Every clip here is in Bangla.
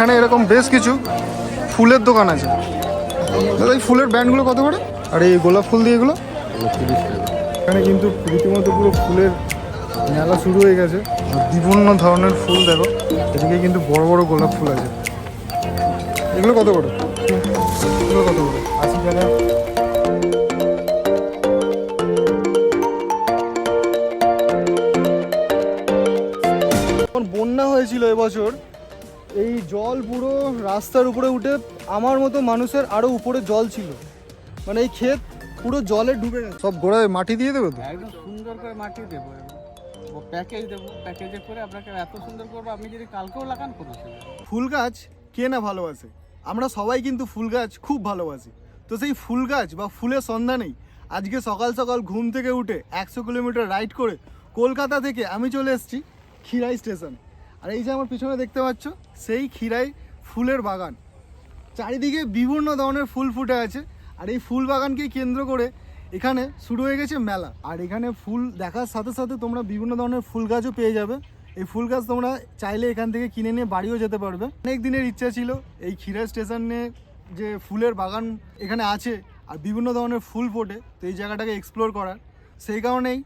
এখানে এরকম বেশ কিছু ফুলের দোকান আছে। দাদা, এই ফুলের ব্যান্ডগুলো কত করে? আর, এই গোলাপ ফুল দিয়ে এগুলো? এখানে কিন্তু রীতিমতো পুরো ফুলের মেলা শুরু হয়ে গেছে। বিভিন্ন ধরনের ফুল, দেখো। এদিকে কিন্তু বড় বড় গোলাপ ফুল আছে। এগুলো কত করে? এগুলো কত করে? আশি টাকা। বন্যা হয়েছিল এবছর। এই জল পুরো রাস্তার উপরে উঠে আমার মতো মানুষের আরও উপরে জল ছিল। মানে এই ক্ষেত পুরো জলে ডুবে গেছে। সব গোড়ায় মাটি দিয়ে দেবে তো? একদম সুন্দর করে মাটি দেবো প্যাকেজ দেবো প্যাকেজে করে আপনাকে এত সুন্দর করব আপনি যদি কালকেও লাগান কোনো ফুল গাছ কে না ভালোবাসে? আমরা সবাই কিন্তু ফুল গাছ খুব ভালোবাসি। তো সেই ফুল গাছ বা ফুলের সন্ধানেই আজকে সকাল সকাল ঘুম থেকে উঠে একশো কিলোমিটার রাইড করে কলকাতা থেকে আমি চলে এসেছি খিরাই স্টেশন। আর এই যে আমার পিছনে দেখতে পাচ্ছ, সেই ক্ষীরাই ফুলের বাগান। চারিদিকে বিভিন্ন ধরনের ফুল ফুটে আছে, আর এই ফুল বাগানকে কেন্দ্র করে এখানে শুরু হয়ে গেছে মেলা। আর এখানে ফুল দেখার সাথে সাথে তোমরা বিভিন্ন ধরনের ফুল গাছও পেয়ে যাবে। এই ফুল গাছ তোমরা চাইলে এখান থেকে কিনে নিয়ে বাড়িও যেতে পারবে। অনেক দিনের ইচ্ছা ছিল এই ক্ষীরা স্টেশনে যে ফুলের বাগান এখানে আছে, আর বিভিন্ন ধরনের ফুল ফোটে, তো এই জায়গাটাকে এক্সপ্লোর করার। সেই কারণেই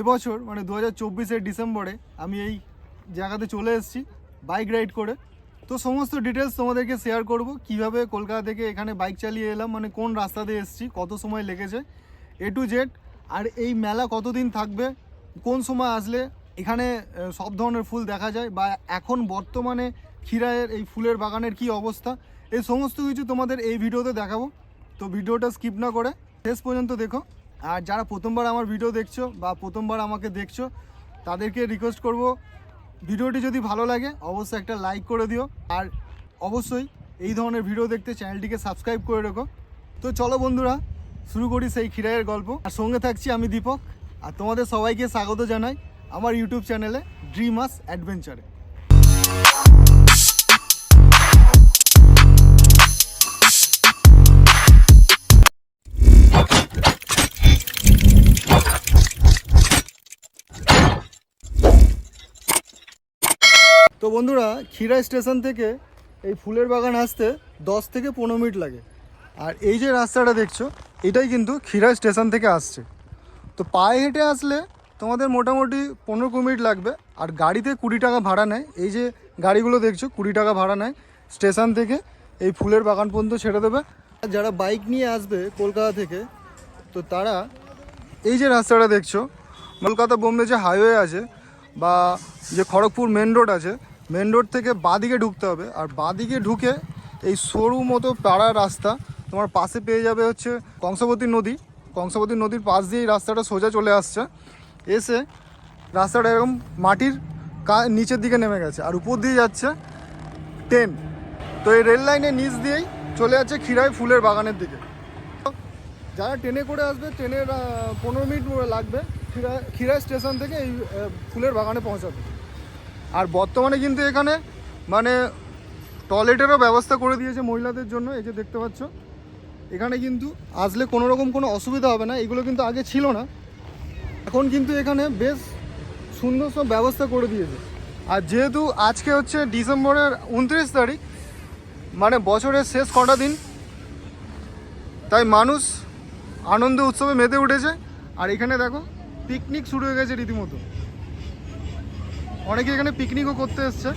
এবছর মানে দু হাজার চব্বিশের ডিসেম্বরে আমি এই জায়গাতে চলে এসেছি বাইক রাইড করে। তো সমস্ত ডিটেলস তোমাদেরকে শেয়ার করব, কীভাবে কলকাতা থেকে এখানে বাইক চালিয়ে এলাম মানে কোন রাস্তা দিয়ে এসেছি, কত সময় লেগেছে এ টু জেড আর এই মেলা কতদিন থাকবে, কোন সময় আসলে, এখানে সব ধরনের ফুল দেখা যায়, বা এখন বর্তমানে ক্ষীরায়ের এই ফুলের বাগানের কি অবস্থা, এই সমস্ত কিছু তোমাদের এই ভিডিওতে দেখাবো। তো ভিডিওটা স্কিপ না করে, শেষ পর্যন্ত দেখো। আর যারা প্রথমবার আমার ভিডিও দেখছ, বা প্রথমবার আমাকে দেখছ, তাদেরকে রিকোয়েস্ট করব ভিডিওটি যদি ভালো লাগে, অবশ্যই একটা লাইক করে দিও। আর অবশ্যই এই ধরনের ভিডিও দেখতে চ্যানেলটিকে সাবস্ক্রাইব করে রেখো। তো চলো বন্ধুরা, শুরু করি সেই খিরাইয়ের গল্প। আর সঙ্গে থাকছি আমি দীপক, আর তোমাদের সবাইকে স্বাগত জানাই আমার ইউটিউব চ্যানেলে ড্রিমাস অ্যাডভেঞ্চারে বন্ধুরা, ক্ষীরা স্টেশন থেকে এই ফুলের বাগান আসতে দশ থেকে পনেরো মিনিট লাগে। আর এই যে রাস্তাটা দেখছ, এটাই কিন্তু ক্ষীরা স্টেশন থেকে আসছে। তো পায়ে হেঁটে আসলে তোমাদের মোটামুটি পনেরো কুড়ি মিনিট লাগবে, আর গাড়িতে কুড়ি টাকা ভাড়া নেয়। এই যে গাড়িগুলো দেখছ, কুড়ি টাকা ভাড়া নেয়। স্টেশন থেকে এই ফুলের বাগান পর্যন্ত ছেড়ে দেবে। আর যারা বাইক নিয়ে আসবে কলকাতা থেকে, তো তারা এই যে রাস্তাটা দেখছ, কলকাতা বোম্বে যে হাইওয়ে আছে বা যে খড়গপুর মেন রোড আছে মেন রোড থেকে বাদিকে ঢুকতে হবে। আর বাদিকে ঢুকে এই সরু মতো পাড়া রাস্তা তোমার পাশে পেয়ে যাবে হচ্ছে কংসাবতী নদী। কংসাবতী নদীর পাশ দিয়ে এই রাস্তাটা সোজা চলে আসছে। এসে রাস্তাটা এরকম মাটির কা নিচের দিকে নেমে গেছে আর উপর দিয়ে যাচ্ছে ট্রেন। তো এই রেল লাইনের নিচ দিয়েই চলে যাচ্ছে ক্ষীরাই ফুলের বাগানের দিকে। যারা ট্রেনে করে আসবে, ট্রেনের পনেরো মিনিট লাগবে ক্ষীরা ক্ষীরা স্টেশন থেকে এই ফুলের বাগানে পৌঁছাতে। আর বর্তমানে কিন্তু এখানে মানে টয়লেটেরও ব্যবস্থা করে দিয়েছে মহিলাদের জন্য, এই যে দেখতে পাচ্ছ। এখানে কিন্তু আসলে কোনো রকম কোনো অসুবিধা হবে না, এগুলো কিন্তু আগে ছিল না। এখন কিন্তু এখানে বেশ সুন্দর সব ব্যবস্থা করে দিয়েছে। আর যেহেতু আজকে হচ্ছে ডিসেম্বরের উনত্রিশ তারিখ মানে বছরের শেষ কটা দিন, তাই মানুষ আনন্দ উৎসবে মেতে উঠেছে। আর এখানে দেখো পিকনিক শুরু হয়ে গেছে রীতিমতো। অনেকে এখানে পিকনিকও করতে এসছে।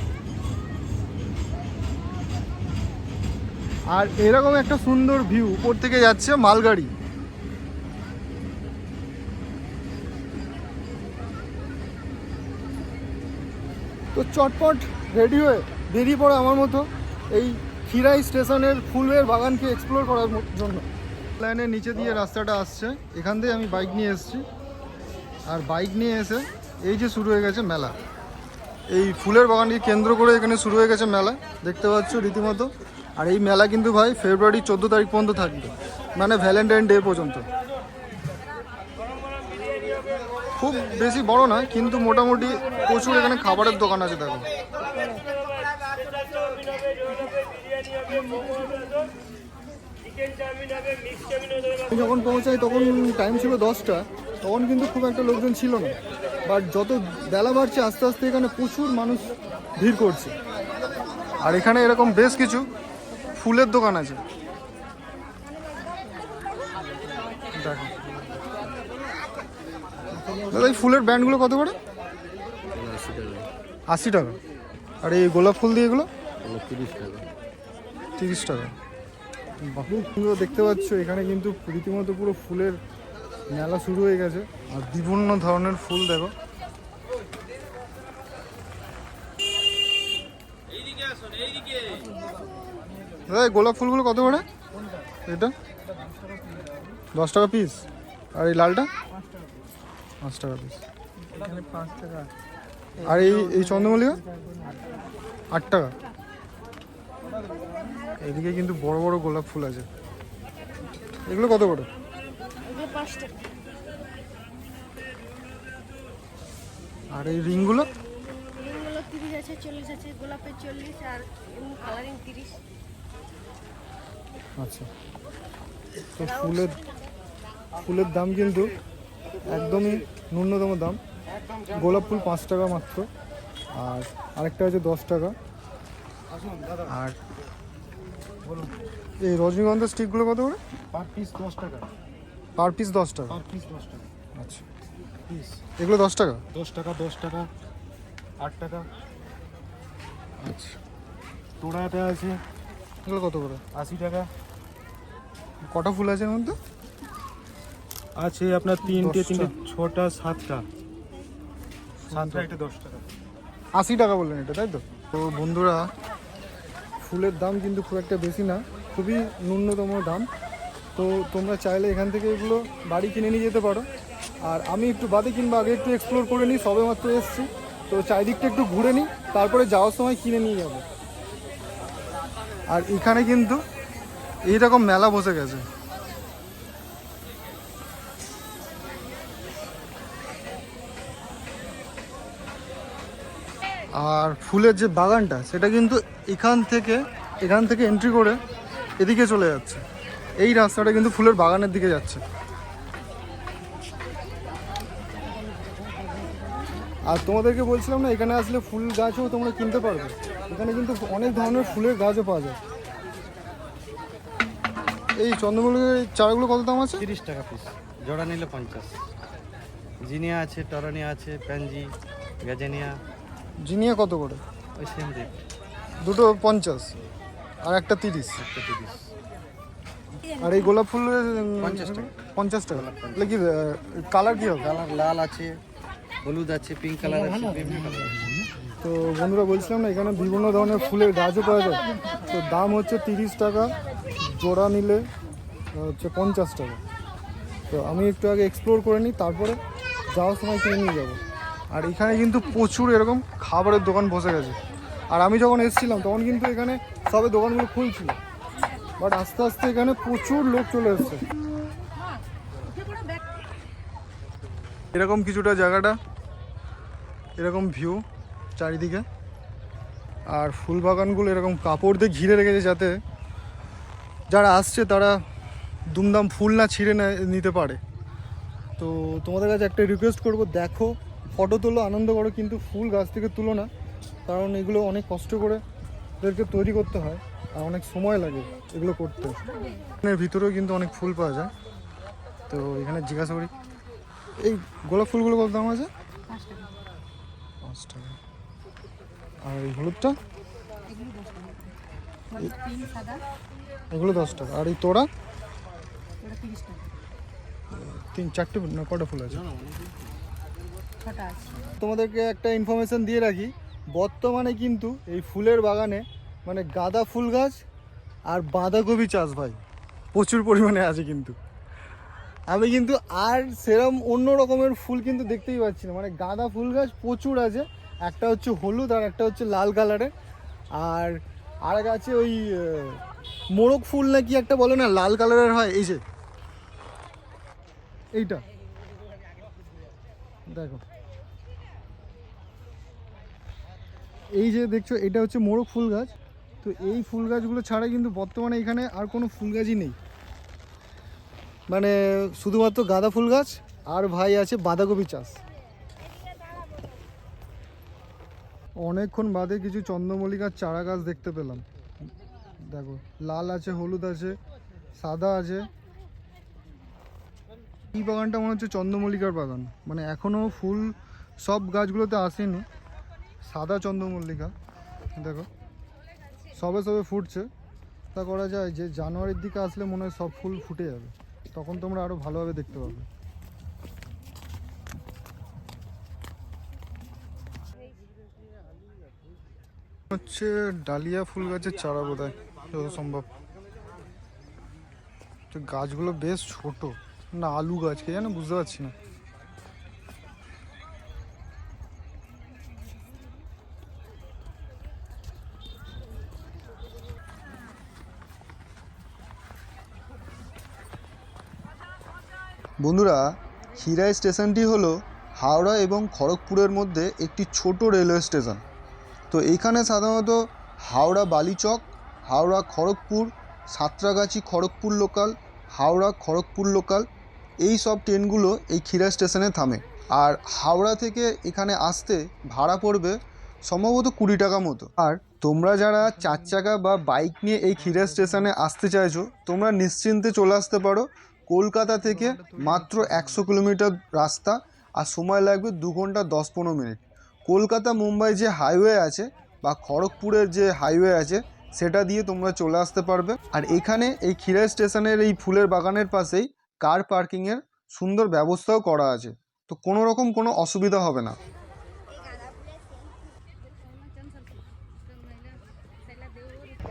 আর এরকম একটা সুন্দর ভিউ উপর থেকে যাচ্ছে মালগাড়ি। তো চটপট রেডি হয়ে বেরিয়ে পড়ে আমার মতো এই খিরাই স্টেশনের ফুলের বাগানকে এক্সপ্লোর করার জন্য। লাইনের নিচে দিয়ে রাস্তাটা আসছে, এখান থেকে আমি বাইক নিয়ে এসেছি। আর বাইক নিয়ে এসে এই যে শুরু হয়ে গেছে মেলা। এই ফুলের বাগানকে কেন্দ্র করে এখানে শুরু হয়ে গেছে মেলা, দেখতে পাচ্ছ রীতিমতো। আর এই মেলা কিন্তু ভাই ফেব্রুয়ারি চোদ্দ তারিখ পর্যন্ত থাকবে মানে ভ্যালেন্টাইন ডে পর্যন্ত। খুব বেশি বড় না কিন্তু মোটামুটি প্রচুর এখানে খাবারের দোকান আছে, দেখো। যখন পৌঁছাই তখন টাইম ছিল দশটা। তখন কিন্তু খুব একটা লোকজন ছিল না। বাট যত বেলা বাড়ছে আস্তে আস্তে এখানে প্রচুর মানুষ ভিড় করছে। আর এখানে এরকম বেশ কিছু ফুলের দোকান আছে। দাদা এই ফুলের ব্যান্ডগুলো কত করে? আশি টাকা। আর এই গোলাপ ফুল দিয়ে এগুলো? তিরিশ টাকা। তিরিশ টাকা বাহ দেখতে পাচ্ছ এখানে কিন্তু রীতিমতো পুরো ফুলের মেলা শুরু হয়ে গেছে। আর বিভিন্ন ধরনের ফুল দেখো। দাদা গোলাপ ফুলগুলো কত করে? এটা? দশ টাকা পিস আর এই লালটা? পাঁচ টাকা পিস আর এই এই চন্দ্রমল্লিকা? আট টাকা। এদিকে কিন্তু বড় বড় গোলাপ ফুল আছে। এগুলো কত করে? পাঁচ টাকা আর এই রিংগুলো? রিংগুলো তিরিশ আছে চল্লিশ আছে গোলাপের চল্লিশ আর কালারিং তিরিশ। আচ্ছা। তো ফুলের ফুলের দাম কিন্তু একদমই ন্যূনতম দাম। গোলাপ ফুল পাঁচ টাকা মাত্র। আর আরেকটা আছে দশ টাকা। আর এই রজনীগন্ধা স্টিকগুলো কত করে? পার পিস দশ টাকা। পার পিস দশ টাকা। পার পিস দশ টাকা। আচ্ছা। পিস এগুলো দশ টাকা? দশ টাকা দশ টাকা আট টাকা। আচ্ছা। তোড়াটা আছে এগুলো কত করে? আশি টাকা। কটা ফুল আছে এর মধ্যে? আছে আপনার তিনটে তিনটে ছটা সাতটা। সাতটা এটা দশ টাকা। আশি টাকা বললেন এটা তাই তো? তো বন্ধুরা ফুলের দাম কিন্তু খুব একটা বেশি না খুবই ন্যূনতম দাম। তো তোমরা চাইলে এখান থেকে এগুলো বাড়ি কিনে নিয়ে যেতে পারো। আর আমি একটু বাদে কিংবা আগে একটু এক্সপ্লোর করে নিই, সবে মাত্র এসেছি। তো চারিদিকটা একটু ঘুরে নিই, তারপরে যাওয়ার সময় কিনে নিয়ে যাব। আর এখানে কিন্তু এইরকম মেলা বসে গেছে। আর ফুলের যে বাগানটা, সেটা কিন্তু এখান থেকে এখান থেকে এন্ট্রি করে এদিকে চলে যাচ্ছে। এই রাস্তাটা কিন্তু ফুলের বাগানের দিকে যাচ্ছে। আর তোমাদেরকে বলছিলাম না এখানে আসলে ফুল গাছও তোমরা কিনতে পারবে। এখানে কিন্তু অনেক ধরনের ফুলের গাছও পাওয়া যায়। এই চন্দ্রমল্লিকের চারাগুলো কত দাম আছে? তিরিশ টাকা পিস জোড়া নিলে পঞ্চাশ। জিনিয়া আছে টরনিয়া আছে প্যানজি গাজেনিয়া। জিনিয়া কত করে? ওই সেম রেট দুটো পঞ্চাশ আর একটা তিরিশ। একটা তিরিশ। আর এই গোলাপ ফুল পঞ্চাশ টাকা। পঞ্চাশ টাকা। এগুলো কি কালার কি হবে? কালার লাল আছে হলুদ আছে পিঙ্ক কালার আছে বিভিন্ন কালার তো বন্ধুরা বলছিলাম না এখানে বিভিন্ন ধরনের ফুলের গাছও পাওয়া যায়। তো দাম হচ্ছে তিরিশ টাকা জোড়া নিলে হচ্ছে পঞ্চাশ টাকা। তো আমি একটু আগে এক্সপ্লোর করে নিই তারপরে যাওয়ার সময় কিনে নিয়ে যাব। আর এখানে কিন্তু প্রচুর এরকম খাবারের দোকান বসে গেছে। আর আমি যখন এসেছিলাম তখন কিন্তু এখানে সবে দোকানগুলো খুলছিল। বাট আস্তে আস্তে এখানে প্রচুর লোক চলে এসছে। এরকম কিছুটা জায়গাটা, এরকম ভিউ চারিদিকে। আর ফুল বাগানগুলো এরকম কাপড় দিয়ে ঘিরে রেখেছে যাতে যারা আসছে তারা দুমদাম ফুল না ছিঁড়ে নিতে পারে। তো তোমাদের কাছে একটা রিকোয়েস্ট করব, দেখো ফটো তোলো, আনন্দ করো, কিন্তু ফুল গাছ থেকে তুলো না, কারণ এগুলো অনেক কষ্ট করে এদেরকে তৈরি করতে হয় আর অনেক সময় লাগে এগুলো করতে। এর ভিতরেও কিন্তু অনেক ফুল পাওয়া যায়। তো এখানে জিজ্ঞাসা করি এই গোলাপ ফুলগুলো কত দাম আছে? পাঁচ টাকা। আর এই হলুদটা? এগুলো দশ টাকা। আর এই তোড়া? তিন চারটে না কটা ফুল আছে? তোমাদেরকে একটা ইনফরমেশন দিয়ে রাখি বর্তমানে কিন্তু এই ফুলের বাগানে মানে গাঁদা ফুল গাছ আর বাঁধাকপি চাষ ভাই। প্রচুর পরিমাণে আছে কিন্তু। আমি কিন্তু আর সেরম অন্য রকমের ফুল কিন্তু দেখতেই পাচ্ছি না। মানে গাঁদা ফুল গাছ প্রচুর আছে। একটা হচ্ছে হলুদ আর একটা হচ্ছে লাল কালারের। আর আর আছে ওই মোরগ ফুল নাকি একটা বলে না, লাল কালারের হয়, এই যে। এইটা। দেখো। এই যে দেখছ, এটা হচ্ছে মোরগ ফুল গাছ। তো এই ফুল গাছগুলো ছাড়া কিন্তু বর্তমানে এখানে আর কোনো ফুল গাছই নেই। মানে শুধুমাত্র গাঁদা ফুল গাছ আর ভাই আছে বাঁধাকপি চাষ। অনেকক্ষণ বাদে কিছু চন্দ্রমল্লিকার চারা গাছ দেখতে পেলাম। দেখো, লাল আছে, হলুদ আছে, সাদা আছে। এই বাগানটা মনে হচ্ছে চন্দ্রমল্লিকার বাগান। মানে এখনও ফুল সব গাছগুলোতে আসেনি। সাদা চন্দ্রমল্লিকা, দেখো। সবে সবে ফুটছে। তা করা যায় যে জানুয়ারির দিকে আসলে মনে হয় সব ফুল ফুটে যাবে। তখন তোমরা আরও ভালোভাবে দেখতে পাবে। হচ্ছে ডালিয়া ফুল গাছের চারা বোধ হয় যত সম্ভব। তো গাছগুলো বেশ ছোট। না, আলু গাছ কে, জানো? বুঝতে পারছি না। বন্ধুরা খিরাই স্টেশনটি হলো হাওড়া এবং খড়গপুরের মধ্যে একটি ছোট রেলওয়ে স্টেশন। তো এইখানে সাধারণত হাওড়া বালিচক, হাওড়া খড়গপুর, সাঁতরাগাছি খড়গপুর লোকাল হাওড়া খড়গপুর লোকাল এই সব ট্রেনগুলো এই খিরা স্টেশনে থামে। আর হাওড়া থেকে এখানে আসতে ভাড়া পড়বে সম্ভবত কুড়ি টাকা মতো। আর তোমরা যারা চার চাকা বা বাইক নিয়ে এই খিরা স্টেশনে আসতে চাইছো, তোমরা নিশ্চিন্তে চলে আসতে পারো। কলকাতা থেকে মাত্র একশো কিলোমিটার রাস্তা আর সময় লাগবে দু ঘণ্টা দশ পনেরো মিনিট। কলকাতা মুম্বাই যে হাইওয়ে আছে বা খড়গপুরের যে হাইওয়ে আছে, সেটা দিয়ে তোমরা চলে আসতে পারবে। আর এখানে এই খিরাই স্টেশনের এই ফুলের বাগানের পাশেই কার পার্কিংয়ের সুন্দর ব্যবস্থাও করা আছে। তো কোনো রকম কোনো অসুবিধা হবে না।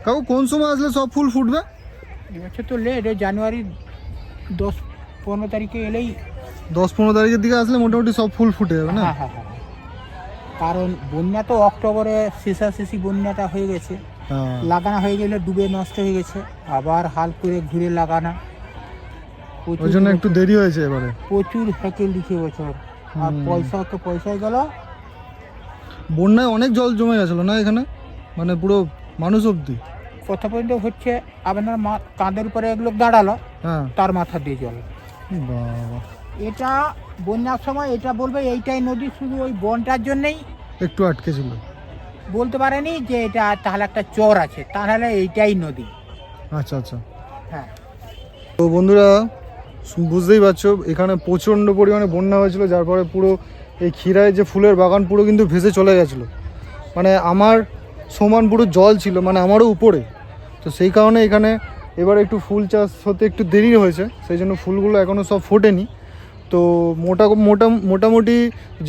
কাকু, কোন সময় আসলে সব ফুল ফুটবে? এবছর তো লেট জানুয়ারি দশ পনেরো তারিখে এলেই দশ পনেরো তারিখের দিকে আসলে মোটামুটি সব ফুল ফুটে যাবে না? হ্যাঁ হ্যাঁ হ্যাঁ কারণ বন্যা তো অক্টোবরে শেষাশেষি বন্যাটা হয়ে গেছে। হ্যাঁ। লাগানো হয়ে গেলে ডুবে নষ্ট হয়ে গেছে। আবার হাল করে ঘুরে লাগানা। ওই জন্য একটু দেরি হয়েছে এবারে। প্রচুর হ্যাকেল দিচ্ছে বছর। আর পয়সা তো পয়সায় গেল। বন্যায় অনেক জল জমে গেছিল না এখানে? মানে পুরো মানুষ অব্দি কথা পর্যন্ত হচ্ছে আপনার মা কাঁধের উপরে এক লোক দাঁড়াল। হ্যাঁ তার মাথা দিয়ে জল। এটা বন্যার সময় এটা বলবে এইটাই নদী শুধু ওই বনটার জন্যেই। একটু আটকে ছিল। বলতে পারেনি যে এটা তাহলে একটা চর আছে তাহলে এইটাই নদী। আচ্ছা আচ্ছা। হ্যাঁ। তো বন্ধুরা বুঝতেই পারছ এখানে প্রচণ্ড পরিমাণে বন্যা হয়েছিল যার ফলে পুরো এই ক্ষীরায় যে ফুলের বাগান পুরো কিন্তু ভেসে চলে গেছিল। মানে আমার সমান পুরো জল ছিল মানে আমারও উপরে। তো সেই কারণে এখানে এবার একটু ফুল চাষ হতে একটু দেরি হয়েছে সেই জন্য ফুলগুলো এখনও সব ফোটেনি। তো মোটা মোটা মোটামুটি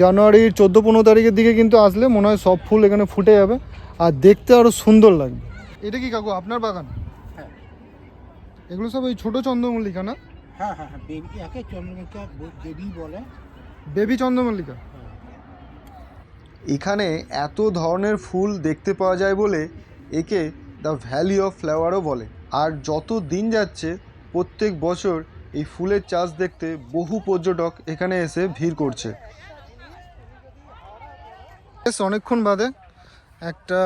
জানুয়ারির চোদ্দ পনেরো তারিখের দিকে কিন্তু আসলে মনে হয় সব ফুল এখানে ফুটে যাবে আর দেখতে আরও সুন্দর লাগবে। এটা কি কাকু আপনার বাগান? হ্যাঁ। এগুলো সব ওই ছোটো চন্দ্রমল্লিকা না? হ্যাঁ হ্যাঁ হ্যাঁ বেবি একে চন্দ্রমুখা বেবি বলে। বেবি চন্দ্রমল্লিকা? এখানে এত ধরনের ফুল দেখতে পাওয়া যায় বলে একে দ্য ভ্যালি অফ ফ্লাওয়ারও বলে। আর যত দিন যাচ্ছে, প্রত্যেক বছর এই ফুলের চাষ দেখতে বহু পর্যটক এখানে এসে ভিড় করছে। বেশ, অনেকক্ষণ বাদে একটা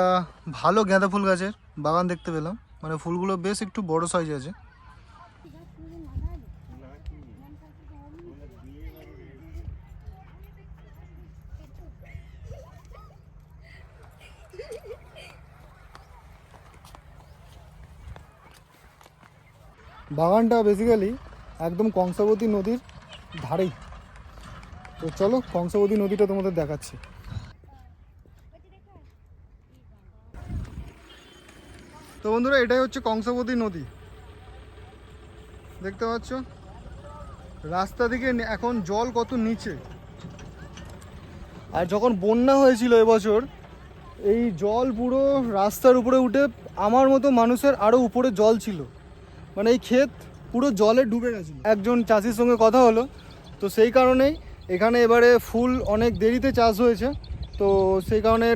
ভালো গাঁদা ফুল গাছের বাগান দেখতে পেলাম। মানে ফুলগুলো বেশ একটু বড় সাইজ আছে। বাগানটা বেসিক্যালি একদম কংসাবতী নদীর ধারেই। তো চলো কংসাবতী নদীটা তোমাদের দেখাচ্ছি। তো বন্ধুরা, এটাই হচ্ছে কংসাবতী নদী। দেখতে পাচ্ছ? রাস্তা থেকে এখন জল কত নিচে। আর যখন বন্যা হয়েছিল এবছর, এই জল পুরো রাস্তার উপরে উঠে আমার মতো মানুষের আরও উপরে জল ছিল। মানে এই ক্ষেত পুরো জলে ডুবে গেছিল। একজন চাষির সঙ্গে কথা হলো, তো সেই কারণেই এখানে এবারে ফুল অনেক দেরিতে চাষ হয়েছে, তো সেই কারণে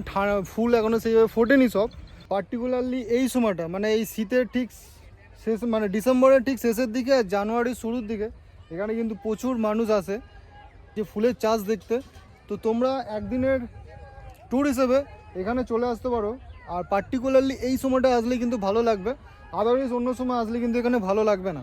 ফুল এখনও সেইভাবে ফোটেনি সব। পার্টিকুলারলি এই সময়টা মানে এই শীতের ঠিক শেষ মানে ডিসেম্বরের ঠিক শেষের দিকে আর জানুয়ারির শুরুর দিকে এখানে কিন্তু প্রচুর মানুষ আসে, যে ফুলের চাষ দেখতে। তো তোমরা একদিনের ট্যুর হিসেবে এখানে চলে আসতে পারো, আর পার্টিকুলারলি এই সময়টা আসলে কিন্তু ভালো লাগবে। আদারওয়াইজ অন্য সময় আসলে কিন্তু এখানে ভালো লাগবে না।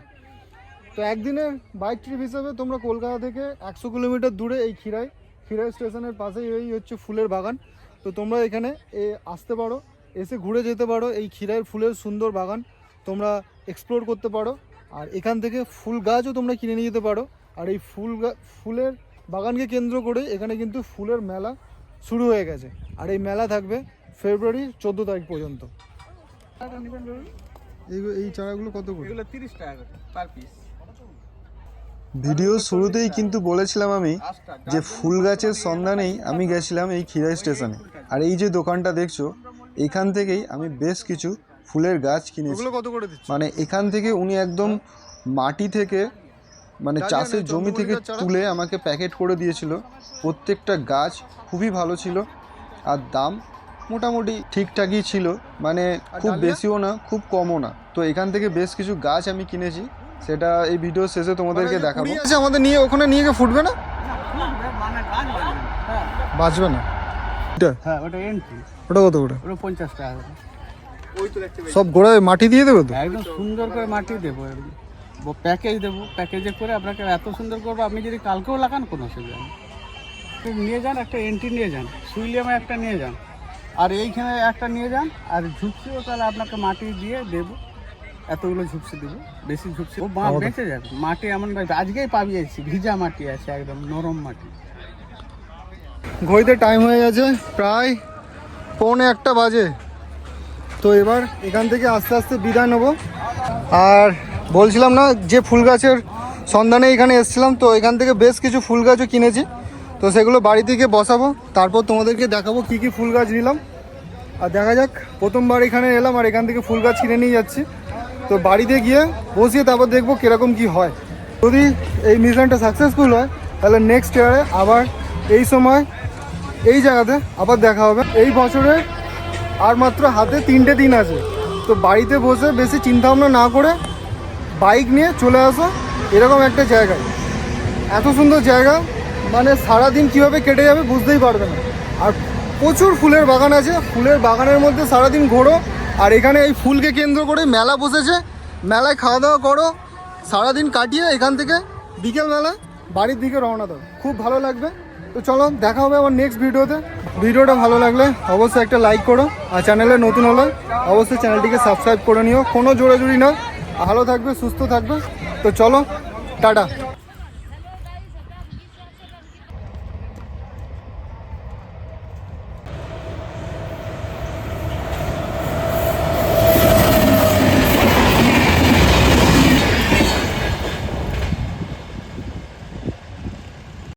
তো একদিনে বাইক ট্রিপ হিসেবে তোমরা কলকাতা থেকে একশো কিলোমিটার দূরে এই খিরাই খিরাই স্টেশনের পাশেই এই হচ্ছে ফুলের বাগান। তো তোমরা এখানে এ আসতে পারো, এসে ঘুরে যেতে পারো এই ক্ষীরাইয়ের ফুলের সুন্দর বাগান। তোমরা এক্সপ্লোর করতে পারো, আর এখান থেকে ফুল গাছও তোমরা কিনে নিয়ে যেতে পারো। আর এই ফুল ফুলের বাগানকে কেন্দ্র করে এখানে কিন্তু ফুলের মেলা শুরু হয়ে গেছে। আর এই মেলা থাকবে ফেব্রুয়ারির চোদ্দ তারিখ পর্যন্ত। এই এই চারাগুলো কত করে? এগুলো তিরিশ টাকা করে পার পিস ভিডিও শুরুতেই কিন্তু বলেছিলাম আমি যে ফুল গাছের সন্ধানেই আমি গেছিলাম এই খিরাই স্টেশনে। আর এই যে দোকানটা দেখছ এখান থেকেই আমি বেশ কিছু ফুলের গাছ কিনেছি। কত করে মানে এখান থেকে উনি একদম মাটি থেকে মানে চাষের জমি থেকে তুলে আমাকে প্যাকেট করে দিয়েছিল। প্রত্যেকটা গাছ খুবই ভালো ছিল। আর দাম মোটামুটি ঠিকঠাকই ছিল। মানে খুব বেশিও না খুব কমও না। তো এখান থেকে বেশ কিছু গাছ আমি কিনেছি। সেটা এই ভিডিও শেষে তোমাদেরকে দেখাবো। আছে আমাদের নিয়ে ওখানে নিয়ে গিয়ে ফুটবে না? মানে বাঁচবে না? এটা? হ্যাঁ ওটা এন্ট্রি ওটা কত করে? ওটা পঞ্চাশ টাকা করে। সব গোড়ায় মাটি দিয়ে দেবে তো? একদম সুন্দর করে মাটি দেবো প্যাকেজ দেবো প্যাকেজে করে আপনাকে এত সুন্দর করব আপনি যদি কালকেও লাগান কোনো অসুবিধা নেই। তো নিয়ে যান একটা এন্ট্রি নিয়ে যান। সুইলিয়ামে একটা নিয়ে যান। আর এইখানে একটা নিয়ে যান আর ঝুপসিও তাহলে আপনাকে মাটি দিয়ে দেবো। এতগুলো ঝুপসি দেবো বেশি ঝুপসি ও বাঁ বেঁচে যাবে। মাটি এমন আজকেই পাবিয়েছি ভিজা মাটি আছে একদম নরম মাটি। ঘড়িতে টাইম হয়ে গেছে প্রায় পৌনে একটা বাজে। তো এবার এখান থেকে আস্তে আস্তে বিদায় নেব। আর বলছিলাম না যে ফুল গাছের সন্ধানে এখানে এসেছিলাম তো এখান থেকে বেশ কিছু ফুল গাছও কিনেছি। তো সেগুলো বাড়ি থেকে বসাবো, তারপর তোমাদেরকে দেখাবো কি কি ফুল গাছ নিলাম। আর দেখা যাক, প্রথমবার এখানে এলাম আর এখান থেকে ফুল গাছ কিনে নিয়ে যাচ্ছি। তো বাড়িতে গিয়ে বসিয়ে তারপর দেখব কীরকম কি হয়। যদি এই মিশনটা সাকসেসফুল হয়, তাহলে নেক্সট ইয়ারে আবার এই সময় এই জায়গাতে আবার দেখা হবে। এই বছরে আর মাত্র হাতে তিনটে দিন আছে। তো বাড়িতে বসে বেশি চিন্তাভাবনা না করে বাইক নিয়ে চলে আসো, এরকম একটা জায়গায়। এত সুন্দর জায়গা মানে সারা দিন কীভাবে কেটে যাবে বুঝতেই পারবে না। আর প্রচুর ফুলের বাগান আছে, ফুলের বাগানের মধ্যে সারাদিন ঘোরো। আর এখানে এই ফুলকে কেন্দ্র করে মেলা বসেছে। মেলায় খাওয়া দাওয়া করো, সারাদিন কাটিয়ে এখান থেকে বিকেলবেলা বাড়ির দিকে রওনা দাও। খুব ভালো লাগবে। তো চলো, দেখা হবে আমার নেক্সট ভিডিওতে। ভিডিওটা ভালো লাগলে অবশ্যই একটা লাইক করো। আর চ্যানেলে নতুন হলে অবশ্যই চ্যানেলটিকে সাবস্ক্রাইব করে নিও। কোনো জোরে জুড়ি না ভালো থাকবে, সুস্থ থাকবে। তো চলো, টাটা।